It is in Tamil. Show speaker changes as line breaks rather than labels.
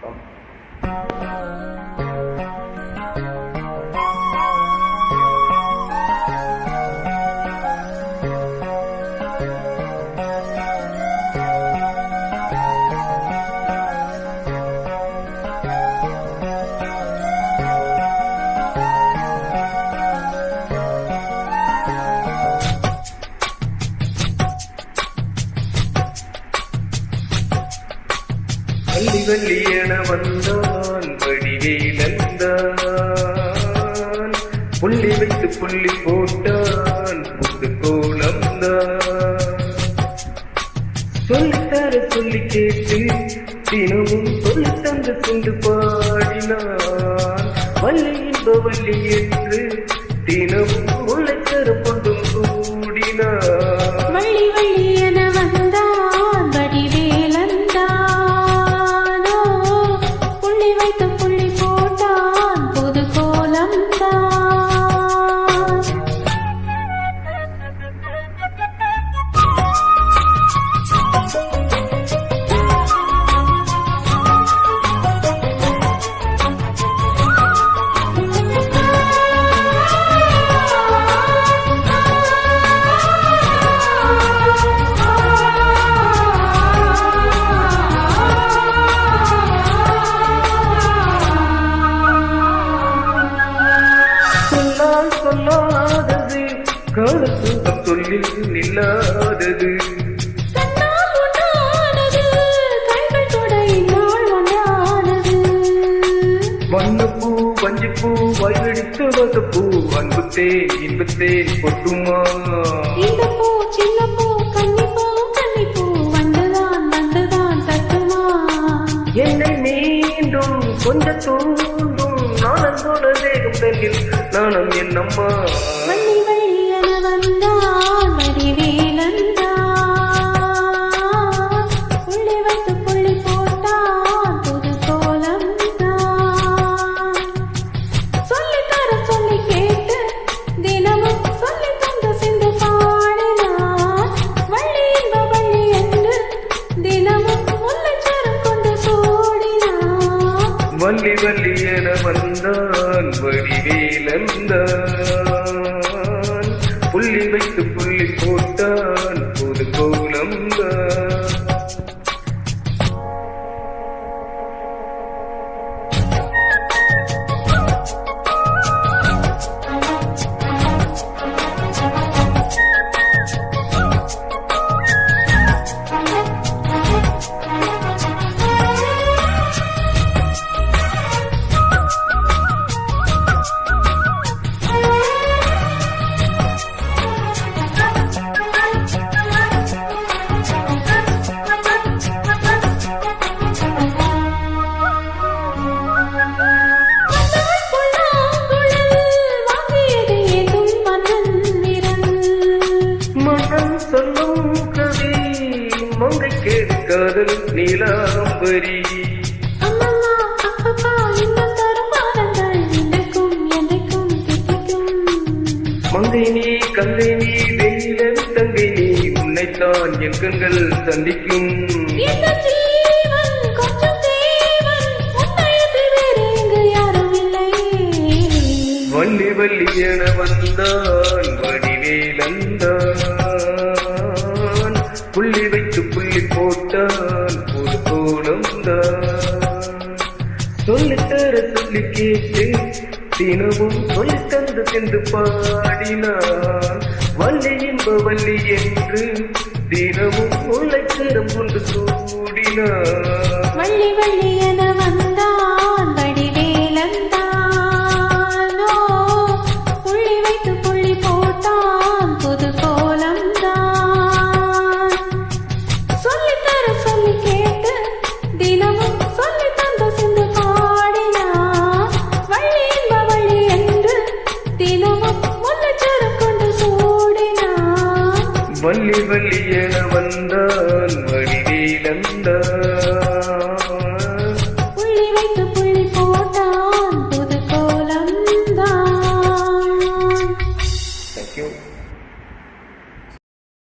감. வள்ளி வள்ளி என வந்தான் வடிவேலந்தான் புள்ளி வைத்து புள்ளி போட்டான் புத்து கோலம்தான் சொல்லித்தார சொல்லி கேட்டு தினமும் சொல்லி தந்து கொண்டு பாடினான். வள்ளி இன்ப வள்ளி என்று தினமும் காலத்தும் சொல்லில் நில்லாதது. வண்ணப்பூ வஞ்சிப்பூ வயடித்து வசப்பூ அன்புத்தேன் இன்பத்தேன் கொட்டுமா?
இந்த பூ சின்ன பூ கன்னிப்பூ கன்னிப்பூ வந்துதான் வந்துதான் தட்டுமா?
என்னை மீண்டும் கொஞ்சம் தூண்டும் போல வேகம் தன்னில் நாணம் என்னம்மா?
புள்ளி வைத்து
நீலாம்பரி மங்கை நீ கங்கை நீ வெயிலன் தங்கை நீ உன்னைத்தான் என் கண்கள் சந்திக்கும் வள்ளி வள்ளி என வந்தான் வடிவேலந்தான் கோலம்தான் சொல்லித்தர சொல்லி கேட்டு தினமும் சொல்லி தந்து சென்று பாடினான் வள்ளி இன்ப வள்ளி என்று தினமும் முளைக்கரம் கொண்டு கூடினான்
வள்ளி வள்ளி என
வள்ளி வள்ளி என வந்தான் வடிவேலந்தான்